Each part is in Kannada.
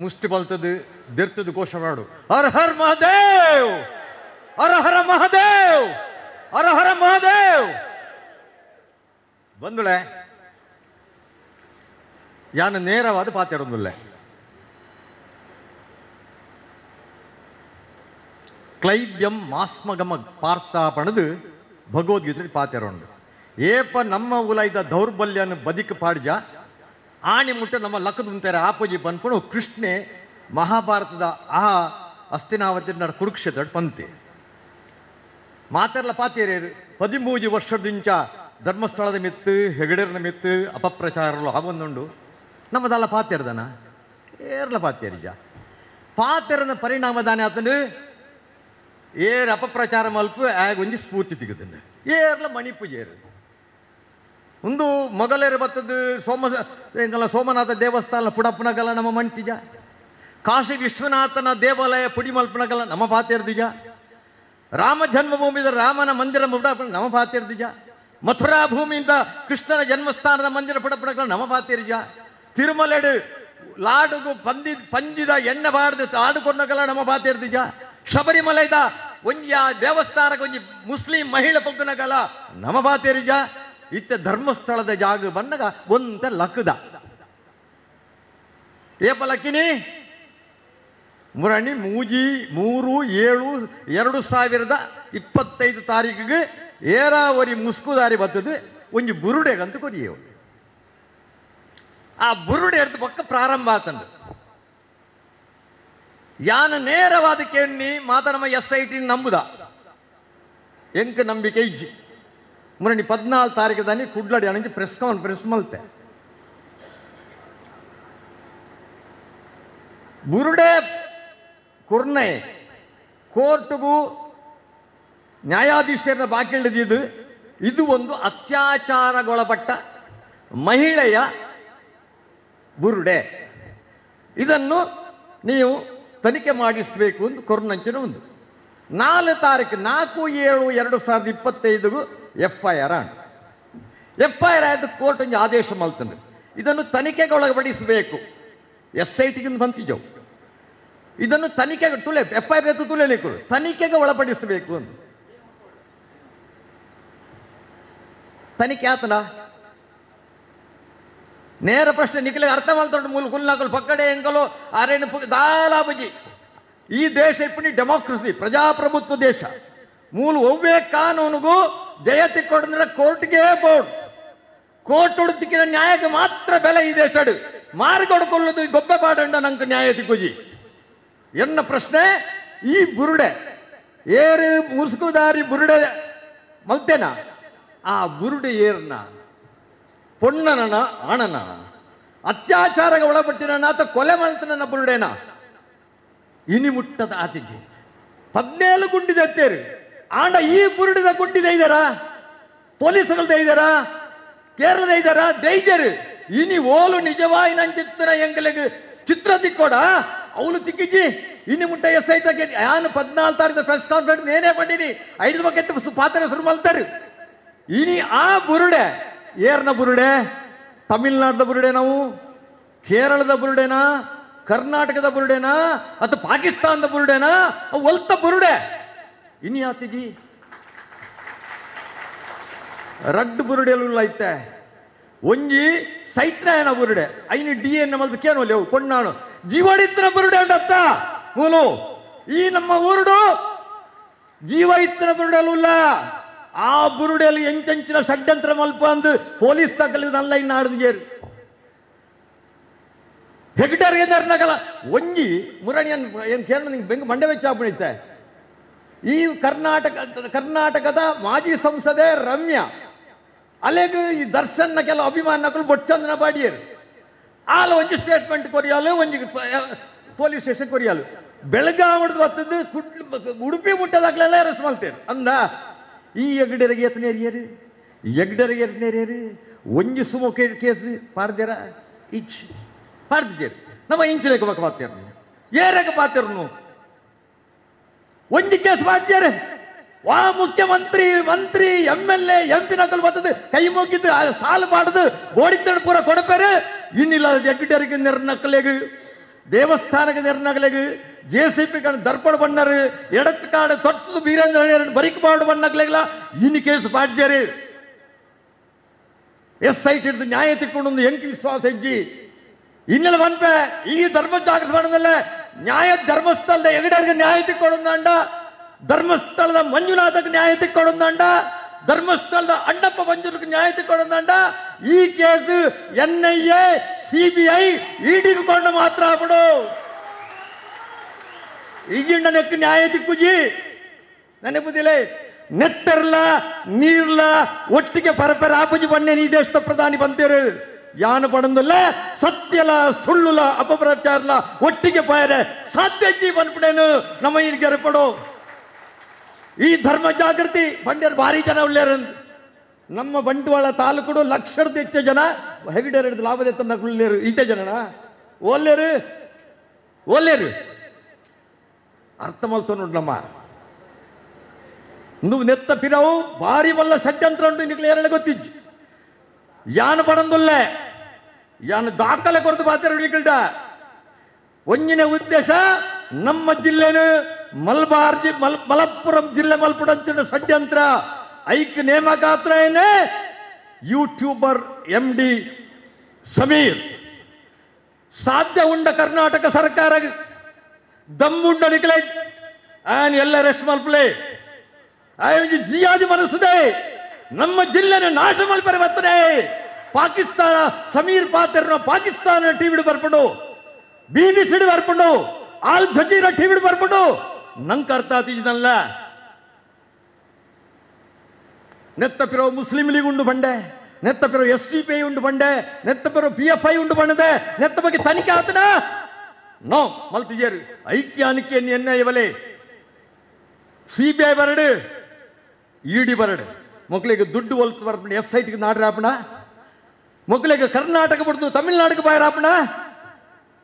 ಮುಷ್ಟಿ ಬಲ್ತದು, ದಿರ್ತದ ಘೋಷ ಮಾಡು ಹರ ಮಹಾದೇವ್! ಹರ ಮಹಾದೇವ್! ಹರ ಮಹಾದೇವ್! ಬಂದುಳೆ ಯಾನ ನೇರವಾದ ಪಾತಿರೊಂದುಲ್ಲೆ ಕ್ಲೈಬ್ಯಂ ಮಾಸ್ಮಗಮ ಪಾರ್ಥಾಪಣದು ಭಗವದ್ಗೀತೆ ಪಾತಿರೋಂಡು ಏಪ ನಮ್ಮ ಉಲಾಯ್ದ ದೌರ್ಬಲ್ಯನ ಬದಿಕ್ ಪಾಡ್ಜ ಆಣಿ ಮುಟ್ಟ ನಮ್ಮ ಲಕ್ಕದ ಮುಂತಾರೆ ಆಪೋಜಿ ಬಂದ್ಕೊಂಡು ಕೃಷ್ಣೆ ಮಹಾಭಾರತದ ಆ ಅಸ್ತಿನಾವತಿ ನಡ ಕುರುಕ್ಷೇತ್ರ ಪಂತೆ ಮಾತೆರ್ಲ ಪಾತೇರೇರು ಹದಿಮೂಜಿ ವರ್ಷದಿಂಚ ಧರ್ಮಸ್ಥಳದ ಮಿತ್ತು ಹೆಗಡೆರ್ನ ಮಿತ್ತು, ಅಪಪ್ರಚಾರಗಳು ಆಗೊಂದುಂಡು. ನಮ್ಮದಲ್ಲ ಪಾತೇರ್ದನ ಏರ್ಲ ಪಾತೇರಿಜ ಪಾತೆರನ ಪರಿಣಾಮದಾನೆ ಆತನು, ಏರ್ ಅಪಪ್ರಚಾರ ಮಲ್ಪ ಆಗ ಒಂಜಿ ಸ್ಫೂರ್ತಿ ತೆಗೆದಂಡು ಏರ್ಲ ಮಣಿಪೂಜೇರು ಒಂದು ಮೊಗಲೇರು ಬತ್ತದು ಸೋಮ ಎಂಕಲ್ಲ ಸೋಮನಾಥ ದೇವಸ್ಥಾನ ಪುಡಪ್ಪನಗಲ್ಲ ನಮ್ಮ ಮಂಟಿಜ ಕಾಶಿ ವಿಶ್ವನಾಥನ ದೇವಾಲಯ ಪುಡಿ ಮಲ್ಪನಗಲ್ಲ ನಮ್ಮ ಪಾತಿರ್ದಿಜ ರಾಮ ಜನ್ಮಭೂಮಿದ ರಾಮನ ಮಂದಿರ ಪುಡಪ್ಪನ ನಮ್ಮ ಪಾತಿರ್ದಿಜ ಮಥುರಾ ಭೂಮಿಯಿಂದ ಕೃಷ್ಣನ ಜನ್ಮಸ್ಥಾನದ ಮಂದಿರ ಪುಡಪ್ಪನಗಲ್ಲ ನಮ್ಮ ಪಾತಿರ್ಜ ತಿರುಮಲೆಡು ಲಾಡುಗು ಪಂದಿ ಪಂಜಿದ ಎಣ್ಣೆ ಬಾಡ್ದು ಆಡುಕೊಂಡಗಲ್ಲ ನಮ್ಮ ಪಾತಿರ್ದಿಜ ಶಬರಿಮಲೆದ ಒಂಜಿ ಆ ದೇವಸ್ಥಾನಕ್ಕೆ ಒಂಜಿ ಮುಸ್ಲಿಂ ಮಹಿಳೆ ಪೊಗ್ಗನಗಲ್ಲ ನಮ್ಮ ಪಾತಿರ್ಜ ಇತ್ತ ಧರ್ಮಸ್ಥಳದ ಜಾಗ ಬಂದಾಗ ಒಂತ ಲಕ್ಕದ ಏಪ ಲಕ್ಕಿನಿ ಮುರಣಿ ಮೂಜಿ ಮೂರು ಏಳು ಎರಡು ಸಾವಿರದ ಇಪ್ಪತ್ತೈದು ತಾರೀಕಿಗೆ ಏರಾವರಿ ಮುಸ್ಕುದಾರಿ ಬರ್ತದೆ ಒಂಜಿ ಬುರುಡೆಗಂತ ಕೊರಿಯವು. ಆ ಬುರುಡೆ ಹಿಡ್ದು ಪಕ್ಕ ಪ್ರಾರಂಭ ಆತಂಡು ಯಾನ ನೇರವಾದ ಕೇಳಿ ಮಾತಾಡಮ್ಮ ಎಸ್ ಐ ಟಿ ನಂಬುದ. ಎಂಕ ನಂಬಿಕೆ ಇಜ್ಜಿ. ಮುರಣಿ ಪದ್ನಾಲ್ಕು ತಾರೀಕು ದಾನಿ ಕುಡ್ಲಡಿ ಅಣಂಜಿ ಪ್ರೆಸ್ ಕಾನ್ಫರೆನ್ಸ್ ಮಲ್ತೆ. ಬುರುಡೆ ಕುರ್ನೆ ಕೋರ್ಟ್ಗೂ ನ್ಯಾಯಾಧೀಶರ ಬಾಕಿಳಿದಿದ್ದು ಇದು ಒಂದು ಅತ್ಯಾಚಾರಗೊಳಪಟ್ಟ ಮಹಿಳೆಯ ಬುರುಡೆ. ಇದನ್ನು ನೀವು ತನಿಖೆ ಮಾಡಿಸಬೇಕು ಅಂತ ಕೊರ್ನಂಚಿನ ಒಂದು. ನಾಲ್ಕು ತಾರೀಕು ನಾಲ್ಕು ಏಳು ಎರಡು ಸಾವಿರದ ಇಪ್ಪತ್ತೈದುಗೂ F I R on F I R ಆದ ಕೋರ್ಟ್ ಒಂದು ಆದೇಶ ಮಲ್ತಂದು ಇದನ್ನು ತನಿಖೆಗೊಳಪಡಿಸಬೇಕು ಎಸ್ ಐ ಟಿಗಿಂದ ಬಂತಿದ್ದವು ಇದನ್ನು ತನಿಖೆಗೆ ತುಲೆ ಎಫ್ ಐ ಆರ್ ತುಲೆಲಿಕ್ಕೆ ತನಿಖೆಗೆ ಒಳಪಡಿಸಬೇಕು ಅಂತ ತನಿಖೆ ಆತನ ನೇರ ಪ್ರಶ್ನೆ ನಿಖಿಲಿಗೆ ಅರ್ಥ ಮಾಡ್ಕೊಂಡು ಮೂಲ ಕುಲ್ನಾಕಲ್ ಪಕ್ಕಡೆ ಎಂಕಲು ಆರೇನು ದಾಲಾಬಜಿ ಈ ದೇಶ ಇಪ್ಪನಿ ಡೆಮಾಕ್ರಸಿ ಪ್ರಜಾಪ್ರಭುತ್ವ ದೇಶ ಮೂಲ ಒವ್ವೇ ಕಾನೂನಿಗೂ ಜಯತಿ ಕೋರ್ಟ್ ಕೋರ್ಟ್ಗೆ ಬೋರ್ಡ್. ಕೋರ್ಟ್ ಹುಡುಕಿನ ನ್ಯಾಯಕ್ಕೆ ಮಾತ್ರ ಬೆಲೆ ಇದೆ ಸಡು. ಮಾರ್ಗೊಡ್ಕೊಳ್ಳೋದು ಗೊಬ್ಬೆ ಪಾಡಂಡ ನಂಗೆ ನ್ಯಾಯ ತಿಕ್ಕುಜಿ ಎನ್ನ ಪ್ರಶ್ನೆ, ಈ ಬುರುಡೆ, ಏರು ಮುಸುಕುದಾರಿ ಬುರುಡೆ ಮಲ್ತೇನ ಆ ಬುರುಡೆ ಏರ್ನ ಪೊಣ್ಣನ ಆಣನ, ಅತ್ಯಾಚಾರಕ್ಕೆ ಒಳಪಟ್ಟಿನ ಆತ ಕೊಲೆ ಮಾಡ್ತಾನ ಬುರುಡೇನ? ಇನಿ ಮುಟ್ಟದ ಆತಿಜಿ ಪದ್ನೇಳು ಗುಂಡಿದೆ ಎತ್ತೇರು ಆಂಡ ಈ ಬುರುಡಿದ ಗುಂಡಿದ ಇದ್ದಾರ ಪೊಲೀಸರು ಇದ್ದಾರ ಕೇರಳದ ಇದ್ದಾರ ದೈಜರು ಇನಿ ಓಲು ನಿಜವಾಯಿ ನನ್ ಚಿತ್ರ ಎಂಗಲಿಗೆ ಚಿತ್ರ ತಿಕ್ಕೋಡ? ಅವಳು ತಿಕ್ಕಿಜಿ ಇನ್ನು ಮುಟ್ಟ ಎಸ್ ಐ ತಗೆ ಯಾನು ಪದ್ನಾಲ್ಕು ತಾರೀಕು ಪ್ರೆಸ್ ಕಾನ್ಫರೆನ್ಸ್ ನೇನೇ ಮಾಡಿನಿ. ಐದು ಬಗ್ಗೆ ಪಾತ್ರ ಶುರು ಮಾಡ್ತಾರೆ. ಇನಿ ಆ ಬುರುಡೆ, ಏರ್ನ ಬುರುಡೆ, ತಮಿಳ್ನಾಡದ ಬುರುಡೆ ನಾವು, ಕೇರಳದ ಬುರುಡೆನಾ, ಕರ್ನಾಟಕದ ಬುರುಡೆನಾ, ಅಥವಾ ಪಾಕಿಸ್ತಾನದ ಬುರುಡೆನಾ, ಒಲ್ತ ಬುರುಡೆ. ಇನಿ ಆತಿಜಿ ರಡ್ಡು ಬುರುಡೆಲ್ಲ ಐತೆ. ಒಂಜಿ ಸೈತ್ರಾಯನ ಬುರುಡೆ. ಐನು ಡಿ ಎನ್ ಮಲ್ದು ಕೇನು ಲೇವು ಕೊಂಡಾಣು ಜೀವಡಿತ್ರ ಬುರುಡೆ ಅಂಡತ್ತ? ಮೂಲು. ಈ ನಮ್ಮ ಊರುಡು ಜೀವ ಇತ್ತಿನ ಬುರುಡೆಲ್ಲ ಆ ಬುರುಡೆಯಲ್ಲಿ ಎಂಚಂಚಿನ ಷಡ್ಯಂತ್ರ ಮಲ್ಪ ಅಂದು ಪೊಲೀಸ್ ತಕ್ಕಲಿ ನಲ್ಲ ಇನ್ನು ಆಡ್ದಿಯರು ಹೆಗ್ಡರ್ ಏನಾರ್ನಾಗಲ್ಲ ಒಂಜಿ ಮುರಣಿ ಏನ್ ಕೇಳ ನಿಂಗೆ ಬೆಂಗ್ ಮಂಡೆ ವೆಚ್ಚ ಆಗ್ಬಿಡುತ್ತೆ ಈ ಕರ್ನಾಟಕ, ಕರ್ನಾಟಕದ ಮಾಜಿ ಸಂಸದೆ ರಮ್ಯಾ. ಅಲೆಗ್ ಈ ದರ್ಶನ್ನ ಕೆಲ ಅಭಿಮಾನಗಳು ಬೊಚ್ಚಂದನ ಬಾಡಿಯರು. ಆಲ ಒಂಜಿ ಸ್ಟೇಟ್ಮೆಂಟ್ ಕೊರಿಯಾಲು ಒಂಜಿ ಪೊಲೀಸ್ ಸ್ಟೇಷನ್ ಕೊರಿಯಾಲು. ಬೆಳಗಾವಡ್ದು ಹೊತ್ತದ್ದು ಕುಡ್ ಉಡುಪಿ ಮುಟ್ಟದಾಗ್ಲೆಲ್ಲ ಅರೆಸ್ಟ್ ಮಾಡ್ತೇರು. ಅಂದ, ಈ ಎಗಡೆರಿಗೆ ಎತ್ತನೇರಿಯರು ಎಗ್ಡರಿಗೆ ಎತ್ತನೇರಿಯರು ಒಂಜಿ ಸುಮೋ ಕೇಸ್ ಪಾಡ್ದೇರ ಇಚ್ ಪಾಡ್ದಿದ್ದೇರು ನಮ್ಮ ಇಂಚಿನ ಮಕ್ಕ ಪಾತೇರು ಏರಕ್ಕೆ ಪಾತೇರು ಒಂಜಿ ಕೇಸ್ ಮಾಡ್ತಾರೆ ವಾ ಮುಖ್ಯಮಂತ್ರಿ, ಮಂತ್ರಿ, M L A, M P ನಕಲ್ ಬರ್ತದೆ. ಕೈ ಮುಗಿದು, ಆ ಸಾಲು ಪಾಡ್ದು ಓಡಿತಣ ಪೂರ ಕೊಡಪೇರು ಇನ್ನಿಲ್ಲ ಎಗ್ಡರಿಗೆ ನೆರ ನಕ್ಕಲೆಗೆ ದೇವಸ್ಥಾನಕ್ಕೆ ನೆರನಾಗಲಿಗೆ ಜೆ ಸಿ ಪಿ ಕಣ ದರ್ಪಣ ಬಣ್ಣರು, ಎಡತ್ ಕಾಡು ತೊಟ್ಟದು ಬೀರೇಂದ್ರ ಬರಿಕ್ ಬಾಡು ಬಣ್ಣಗ್ಲಿಲ್ಲ ಇನ್ನು ಕೇಸು ಪಾಡ್ಜರು ಎಸ್ ಐ ಹಿಡಿದು ನ್ಯಾಯ ತಿಕ್ಕೊಂಡು ಎಂಕಿ ವಿಶ್ವಾಸ ಹೆಜ್ಜಿ. ಇನ್ನೆಲ್ಲ ಬಂಪೆ ಈ ಧರ್ಮ ಜಾಗೃತಿ ಮಾಡೋದಲ್ಲ. ನ್ಯಾಯ ಧರ್ಮಸ್ಥಳದ ಎಗಡರಿಗೆ ನ್ಯಾಯ ತಿಕ್ಕೊಡೊಂದಂಡ ಧರ್ಮಸ್ಥಳದ ಮಂಜುನಾಥಕ್ಕೆ ನ್ಯಾಯ ತಿಕ್ಕೊಡೊಂದಂಡ ಧರ್ಮಸ್ಥಳದ ಅಣ್ಣಪ್ಪ ಮಂಜುನಕ್ಕೆ ನ್ಯಾಯ ತಿಕ್ಕೊಡೊಂದಂಡ ಈ case N I A, C B I ಇಡಿಗೆ ಕೊಂಡು ಮಾತ್ರ ಆಗ್ಬಿಡು. ಈಗಿಂಡನಕ್ಕೆ ನೆಕ್ ನ್ಯಾಯ ತಿಕ್ಕುಜಿ ನೆನಪುದಿಲ್ಲ ನೆತ್ತರ್ಲ, ನೀರ್ಲ ಒಟ್ಟಿಗೆ ಪರಪರ ಆಪುಜಿ ಬಣ್ಣೆ ಈ ದೇಶದ ಪ್ರಧಾನಿ ಬಂದಿರು యానపడందుల సత్యల సుళ్ళుల ಒಟ್ಟಿಗೆ ಪಾಯರೆ. ಸಾಧ್ಯ సాధ్యకి పనిపడేను నమ్మ ఈయనకి ఎరపడు ಈ ಧರ್ಮ ಜಾಗೃತಿ ಬಂಡ್ಯರು ಭಾರಿ ಜನ ಉಳ್ಳೇರಂದು ನಮ್ಮ ಬಂಟ್ವಾಳ ತಾಲೂಕು ಲಕ್ಷದ ಹೆಚ್ಚು ಜನ, ಹೆಗಡೆ ಹಿಡಿದು ಲಾಭದ ತನ್ನ ಕುಳ್ಳೇರು ಈಟೆ ಜನನ? ಓಲ್ಲೇರು ಓಲ್ಲೇರು ಅರ್ಥ ಮಲ್ತ ನಮ್ಮ. ನೀವು ನೆತ್ತ ಪಿರಾವು, ಭಾರಿ ಬಲ್ಲ ಷಡ್ಯಂತ್ರ ಉಂಟು ನಿಕ್ಲೇರಳೆ ಗೊತ್ತಿಜ್ಜಿ. ಯಾನು ಪಡಂದುಲ್ಲೆ? ಯಾನು ದಾಖಲೆ ಕೊರತು ಬಾತಿರ ನಿಕಲ್ಡ ಒಂಜಿನ ಉದ್ದೇಶ ನಮ್ಮ ಜಿಲ್ಲೆನು ಮಲ್ಬಾರ್ಜಿ ಮಲ್ ಮಲಪ್ಪುರಂ ಜಿಲ್ಲೆ ಮಲ್ಪುಡಂಚಿನ ಷಡ್ಯಂತ್ರ, ಐಕ್ ನೇಮಕಾತ್ರ ಯೂಟ್ಯೂಬರ್ ಎಂ ಡಿ ಸಮೀರ್. ಸಾಧ್ಯ ಉಂಡ ಕರ್ನಾಟಕ ಸರ್ಕಾರ ದಮ್ಮುಂಡ ನಿಕ್ಲೆ ಆನ್ ಎಲ್ಲ ರೆಸ್ಟ್ ಮಲ್ಪಲೆ. ಆಯ್ ಜಿಯಾದಿ ಮನಸ್ಸಿದೆ. ನಮ್ಮ ಜಿಲ್ಲೆನ ನಾಶ ಮಾಡಿ ಬರ್ತಾರೆ ಪಾಕಿಸ್ತಾನ, ಸಮೀರ್ ಪಾತ್ರನ ಪಾಕಿಸ್ತಾನ ಟಿವಿಡ್ ಬರ್ಕೊಂಡು ಬಿ ಬಿ ಬರ್ಕೊಂಡು ಆಲ್ ಜಜೀರ ಟಿವಿಡ್ ಬರ್ಕೊಂಡು ನಂಗೆ ಅರ್ಥ ಆತಿದ್ದಲ್ಲ ನೆತ್ತಪಿರೋ ಮುಸ್ಲಿಂ ಲೀಗ್ ಉಂಡು ಬಂಡೆ. ನೆತ್ತಪಿರೋ ಎಸ್ ಡಿ ಪಿ ಐ ಉಂಡು ಬಂಡೆ. ನೆತ್ತಪಿರೋ ಪಿ ಎಫ್ ಐ ಉಂಡು ಬಂಡದೆ. ನೆತ್ತ ಬಗ್ಗೆ ತನಿಖೆ ಆತನ ನೋ ಮಲ್ತಿದ್ಯಾರು ಐಕ್ಯಾನಿಕೆ ಎನ್ನ ಇವಲೆ. ಸಿ ಬಿ ಐ ಬರಡು ಇಡಿ ಬರಡು. ಮಕ್ಕಳಿಗೆ ದುಡ್ಡು ಒಲ್ತು ಬರ್ಬಿಟ್ಟು ಎಸ್ ಐ ಟಿಗೆ ನಾಡ್ರಿ ಆಪಣ ಮಕ್ಕಳಿಗೆ ಕರ್ನಾಟಕ ಬಿಡ್ತು ತಮಿಳ್ನಾಡಿಗೆ ಬಾಯ್ ರಾಪಣ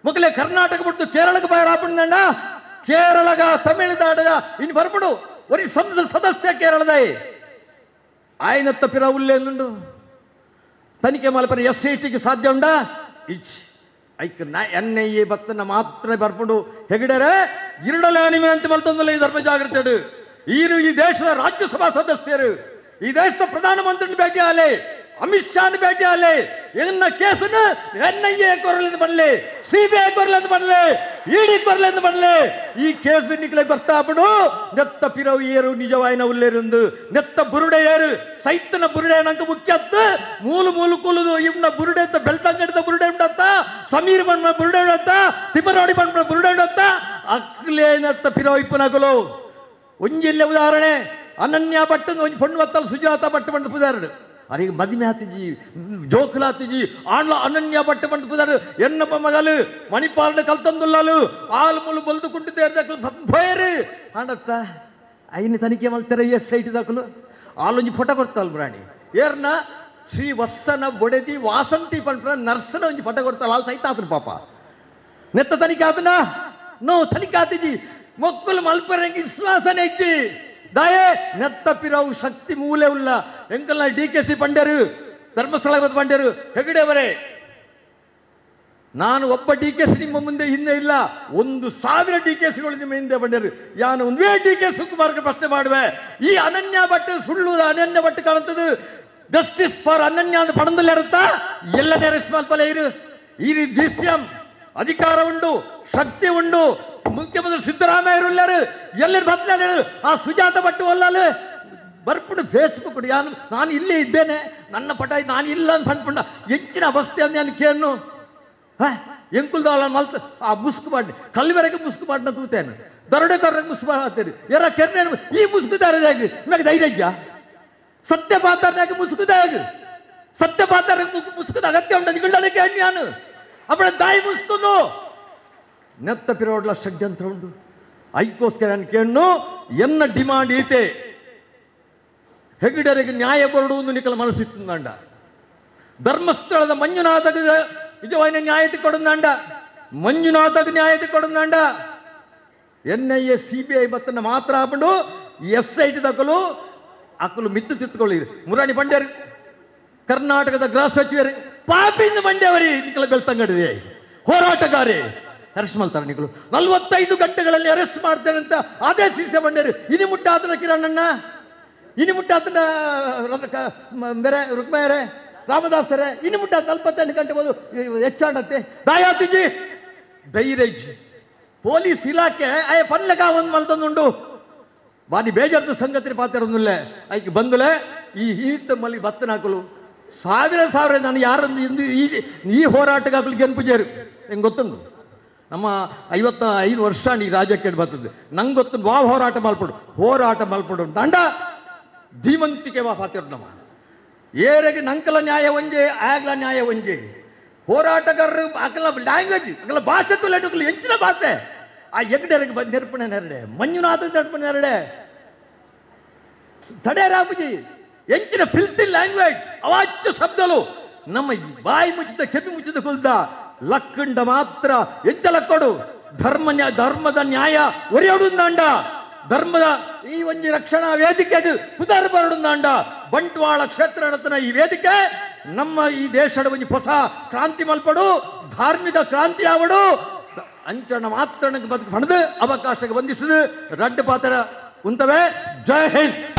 ಮಕ್ಕಳಿಗೆ ಕರ್ನಾಟಕ ಬಿಡ್ತು ಕೇರಳಕ್ಕೆ ಬಾಯ್ ರಾಪಣ್ಣ ಕೇರಳಗ ತಮಿಳುನಾಡಗ ಇನ್ನು ಬರ್ಬಿಡು ಒರಿ ಸಂಸತ್ ಸದಸ್ಯ ಕೇರಳದ ఆయన తప్పిరా ఉల్లేందుండు ತನಿಖೆ ಮಲ್ಪನೆ ಎಸ್ ಐ ಟಿಗೆ ಸಾಧ್ಯ ಉಂಡ ಇಚ್ ಐಕ್ ನಾ ಎನ್ ಐ ಎ ಬತ್ತನ ಮಾತ್ರ ಬರ್ಪುಂಡು ಹೆಗಡೆರೆ ಇರುಡಲೆ ಅಣಿಮೆ ಅಂತ ಮಲ್ತಂದಲ್ಲ ಈ ಧರ್ಮ ಜಾಗೃತಿ ಈರು ಈ ದೇಶದ ಪ್ರಧಾನಮಂತ್ರಿನ ಭೇಟಿ ಆಗಲಿ, ಅಮಿತ್ ಶಾನ್ ಭೇಟಿ ಆಗಲಿ ಇದನ್ನ ಕೇಸನ್ನು ಎನ್ ಐ ಎ ಕೊರಲಿಂದ ಬರಲಿ ಸಿ ಕೊರಲೆಂದು ಬರಲಿ ಇಡಿ ಕೊರಲಿಂದ ಬರಲಿ, ಈ ಕೇಸ್ ನಿಕ್ಲೆ ಬಿಡು. ನೆತ್ತ ಪಿರವು ಏರು ನಿಜವಾಯಿನ ಉಲ್ಲೇರಿಂದು ನೆತ್ತ ಬುರುಡೆ ಏರು, ಸೈತನ ಬುರುಡೆ ನಂಗೆ ಮುಖ್ಯತ್ತು ಮೂಲು ಮೂಲು ಕೂಲುದು ಇವನ ಬುರುಡೆ ಅಂತ ಬೆಳ್ತಂಗಡಿದ ಬುರುಡೆ ಉಂಡತ್ತ? ಸಮೀರ್ ಬಣ್ಣ ಬುರುಡೆ ಉಂಡತ್ತ? ತಿಮ್ಮರಾಡಿ ಬಣ್ಣ ಬುರುಡೆ ಉಂಡತ್ತ? ಅಕ್ಲೇ ನೆತ್ತ ಪಿರವು ಇಪ್ಪನಗಲು ಒಂಜಿಲ್ಲ ಉದಾಹರಣೆ. ಅನನ್ಯ ಭಟ್ಟನ ಒಂಜಿ ಪೊಣ್ಣು ಬತ್ತಲ್ ಸುಜಾತ ಭಟ್ ಬಂದು ಪುದಾರಡು ಅರಿಗೆ ಮದಿಮೆ ಆತಿಜಿ ಜೋಕುಲ ಆತಿಜಿ ಆಣ್ಲ ಅನನ್ಯ ಭಟ್ ಬಂದು ಪುದಾರು ಎನ್ನಪ್ಪ ಮಗಲು ಮಣಿಪಾಲನ ಕಲ್ತಂದುಲ್ಲಾಲು ಆಲು ಮುಲು ಬಲ್ದು ಕುಂಟಿದ್ದೆ ಭಯರು ಆಂಡತ್ತ ಐನ ತನಿಖೆ ಮಲ್ತಾರೆ ಎಸ್ ಐಟಿ ದಾಖಲು ಆಲೊಂಜಿ ಫೋಟೋ ಕೊಡ್ತಾಲ್ ಪ್ರಾಣಿ ಏರ್ನ ಶ್ರೀ ವತ್ಸನ ಬೊಡೆದಿ ವಾಸಂತಿ ಪಂಡ್ರ ನರ್ಸನ ಒಂಜಿ ಫೋಟೋ ಕೊಡ್ತಾಳ ಆಲ್ ಸಹಿತ ಆತನ ಪಾಪ ನೆತ್ತ ತನಿಖೆ ಆತನ ನೋ ತನಿಖೆ ಆತಿಜಿ ಮಕ್ಕಳು ಮಲ್ಪರಂಗಿ ವಿಶ್ವಾಸನೆ ಇಜ್ಜಿ ಪಿರವು ಶಕ್ತಿ ಮೂಲೆ ಉಲ್ಲ ಎಂಕಲ್ಲ ಡಿ ಕೆ ಸಿ ಪಂಡ್ಯರು ಧರ್ಮಸ್ಥಳ ಪಂಡ್ಯರು ಹೆಗಡೆಯವರೇ ನಾನು ಒಬ್ಬ ಡಿ ಕೆ ಸಿ ನಿಮ್ಮ ಮುಂದೆ ಹಿಂದೆ ಇಲ್ಲ. ಒಂದು ಸಾವಿರ ಡಿ ಕೆ ಸಿಗಳು ನಿಮ್ಮ ಹಿಂದೆ ಬಂದರು ಯಾನು ಒಂದೇ ಡಿ ಕೆ ಶಿವಕುಮಾರ್ಗೆ ಪ್ರಶ್ನೆ ಮಾಡುವೆ. ಈ ಅನನ್ಯ ಭಟ್ ಸುಳ್ಳು ಅನನ್ಯ ಭಟ್ ಕಾಣುತ್ತದೆ ಜಸ್ಟಿಸ್ ಫಾರ್ ಅನನ್ಯ ಅಂತ ಪಣದಲ್ಲಿ ಇರುತ್ತಾ? ಎಲ್ಲ ನೆರೆಸ್ ಪಲೆ ಇರು. ಈ ಡಿ ಅಧಿಕಾರ ಉಂಡು ಶಕ್ತಿ ಉಂಡು ಮುಖ್ಯಮಂತ್ರಿ ಸಿದ್ದರಾಮಯ್ಯರು ಎಲ್ಲರೂ ಎಲ್ಲರೂ ಬತ್ತಲೆ ಆ ಸುಜಾತ ಭಟ್ಟು ಒಲ್ಲಲು ಬರ್ಬಿಡು ಫೇಸ್ಬುಕ್ ಯಾನು ನಾನು ಇಲ್ಲೇ ಇದ್ದೇನೆ. ನನ್ನ ಪಟ ನಾನು ಇಲ್ಲ ಅಂತ ಅಂದ್ಕೊಂಡ. ಹೆಚ್ಚಿನ ಅವಸ್ಥೆ ಅಂದ ನಾನು ಕೇನು ಎಂಕುಲ್ದಾಳ ಮಲ್ತ ಆ ಮುಸ್ಕು ಮಾಡಿ ಕಲ್ಲಿವರೆಗೆ ಮುಸ್ಕು ಮಾಡಿನ ತೂತೇನು. ದರೋಡೆಕೋರರಿಗೆ ಮುಸ್ಕು ಮಾಡ್ತೀರಿ ಯಾರ ಕೆರ್ನೆ ಈ ಮುಸ್ಕು ದಾರದಾಗ ನಿಮಗೆ ಧೈರ್ಯ ಸತ್ಯ ಪಾತ್ರನಾಗ ಮುಸ್ಕುದಾಗಿ ಸತ್ಯ ಪಾತ್ರ ಮುಸ್ಕುದ ಅಗತ್ಯ ಉಂಟು. ನಿಗಳಕ್ಕೆ ನಾನು ಅವಳ ದಾಯಿ ಮುಸ್ಕೊಂಡು ನೆತ್ತ ಪಿರೋಡ್ಲ ಷಡ್ಯಂತ್ರ ಉಂಟು. ಐಕೋಸ್ಕರ ನಾನು ಕೇಳು ಎನ್ನ ಡಿಮಾಂಡ್ ಈತೆ? ಹೆಗಡರಿಗೆ ನ್ಯಾಯ ಬರುವುದು ನಿಕಲ ಮನಸ್ಸಿತ್ತಂಡ ಧರ್ಮಸ್ಥಳದ ಮಂಜುನಾಥಗ ನಿಜವಾದ ನ್ಯಾಯತೆ ಕೊಡಂದಾಂಡ ಮಂಜುನಾಥಗ ನ್ಯಾಯತೆ ಕೊಡುಂದಾಂಡ N I A C B I ಬತ್ತನ್ನ ಮಾತ್ರ ಹಾಕೊಂಡು ಎಸ್ ಐ ಟಿ ತಕಲು ಅಕ್ಕಲು ಮಿತ್ತು ಚಿತ್ತುಕೊಳ್ಳಿ ಮುರಾಣಿ ಬಂಡ್ಯರು ಕರ್ನಾಟಕದ ಗೃಹ ಸಚಿವರು, ಪಾಪಿಂದ ಬಂಡ್ಯವರಿ ನಿಕಲ ಬೆಳ್ತಂಗಡಿದೆ. ಹೋರಾಟಗಾರಿ. ಅರೆಸ್ಟ್ ಮಾಡ್ತಾರೆ ನಿಗಳು ನಲ್ವತ್ತೈದು ಗಂಟೆಗಳಲ್ಲಿ ಅರೆಸ್ಟ್ ಮಾಡ್ತೇನೆ ಅಂತ ಆದೇಶಿಸಿ ಬಂಡೇರಿ. ಇನಿ ಮುಟ್ಟಾತನ ಕಿರಣಣ್ಣ, ಇನಿ ಮುಟ್ಟಾತನ ಬೇರೆ ರುಕ್ಮಯರೇ ರಾಮದಾಸರೇ ಇನಿ ಮುಟ್ಟ ನಲ್ವತ್ತೆಂಟು ಗಂಟೆ ಹೋದು ಹೆಚ್ಚಾಡತ್ತೆ. ದಾಯಾತಿಜಿ, ಧೈರ್ಯಜಿ, ಪೊಲೀಸ್ ಇಲಾಖೆ, ಅಯ್ಯ, ಪನ್ಲಕ ಒಂದು ಮಲ್ತೊಂದುಂಡು ಬಾರಿ ಬೇಜಾರ್ದು ಸಂಗತಿ ಪಾತ್ರೆ ಐಕೆ ಬಂದಲೆ ಈ ಈತ ಮಲ್ಲಿ ಭತ್ತನಾಕಲು ಸಾವಿರ ಸಾವಿರ ನಾನು ಯಾರೊಂದು ಈ ಈ ಹೋರಾಟಗಾಕಲು ಗೆನ್ಪುಜೇರು ಹೆಂಗೆ ಗೊತ್ತುಂಟು? ನಮ್ಮ ಐವತ್ತ ಐದು ವರ್ಷ ನೀ ರಾಜ್ಯಕ್ಕೆ ಬರ್ತದೆ. ನಂಗೆ ಗೊತ್ತು ವಾ ಹೋರಾಟ ಮಲ್ಪಡು ಹೋರಾಟ ಮಲ್ಪಡು ದಂಡ, ಧೀಮಂತಿಕೆ ವಾ ಪಾತಿರು ನಮ್ಮ. ಏರೆಗೆ ನಂಕಲ ನ್ಯಾಯ ಒಂಜೆ, ಆಗ್ಲ ನ್ಯಾಯ ಒಂಜೆ. ಹೋರಾಟಗಾರರು ಅಕಲ ಲ್ಯಾಂಗ್ವೇಜ್, ಅಕಲ ಭಾಷೆ ತುಲೆಟುಕಲು ಹೆಂಚಿನ ಭಾಷೆ. ಆ ಎಗಡೆರಿಗೆ ಬಂದು ನೆರಪಣೆ ನೆರಡೆ ಮಂಜುನಾಥ ನೆರಪಣೆ ನೆರಡೆ. ತಡೆ ರಾಬುಜಿ ಎಂಚಿನ ಫಿಲ್ತಿ ಲ್ಯಾಂಗ್ವೇಜ್ ಅವಾಚ್ಯ ಶಬ್ದಲು ನಮ್ಮ ಬಾಯಿ ಮುಚ್ಚಿದ ಕೆಪಿ ಮುಚ್ಚಿದ ಕುಲ್ದ ಲಕ್ಕಂಡ ಮಾತ್ರ ಎಂಚ ಲಕ್ಕಡು ಧರ್ಮ ಧರ್ಮದ ನ್ಯಾಯ ಒರೆಯೊಡುಂದಾಂಡ ಧರ್ಮದ ಈ ಒಂಜಿ ರಕ್ಷಣಾ ವೇದಿಕೆ ಅದು ಪುದರ್ ಬರಡುಂದಾಂಡ ಬಂಟ್ವಾಳ ಕ್ಷೇತ್ರ ನಡತನ ಈ ವೇದಿಕೆ. ನಮ್ಮ ಈ ದೇಶದ ಒಂಜಿ ಹೊಸ ಕ್ರಾಂತಿ ಮಲ್ಪಡು. ಧಾರ್ಮಿಕ ಕ್ರಾಂತಿ ಆವಡು. ಅಂಚನ ಮಾತ್ರ ಬದುಕು ಪಡೆದು ಅವಕಾಶಕ್ಕೆ ಬಂಧಿಸಿದು. ರಡ್ಡು ಪಾತ್ರ ಉಂತವೆ ಜೈ ಹಿಂದ್.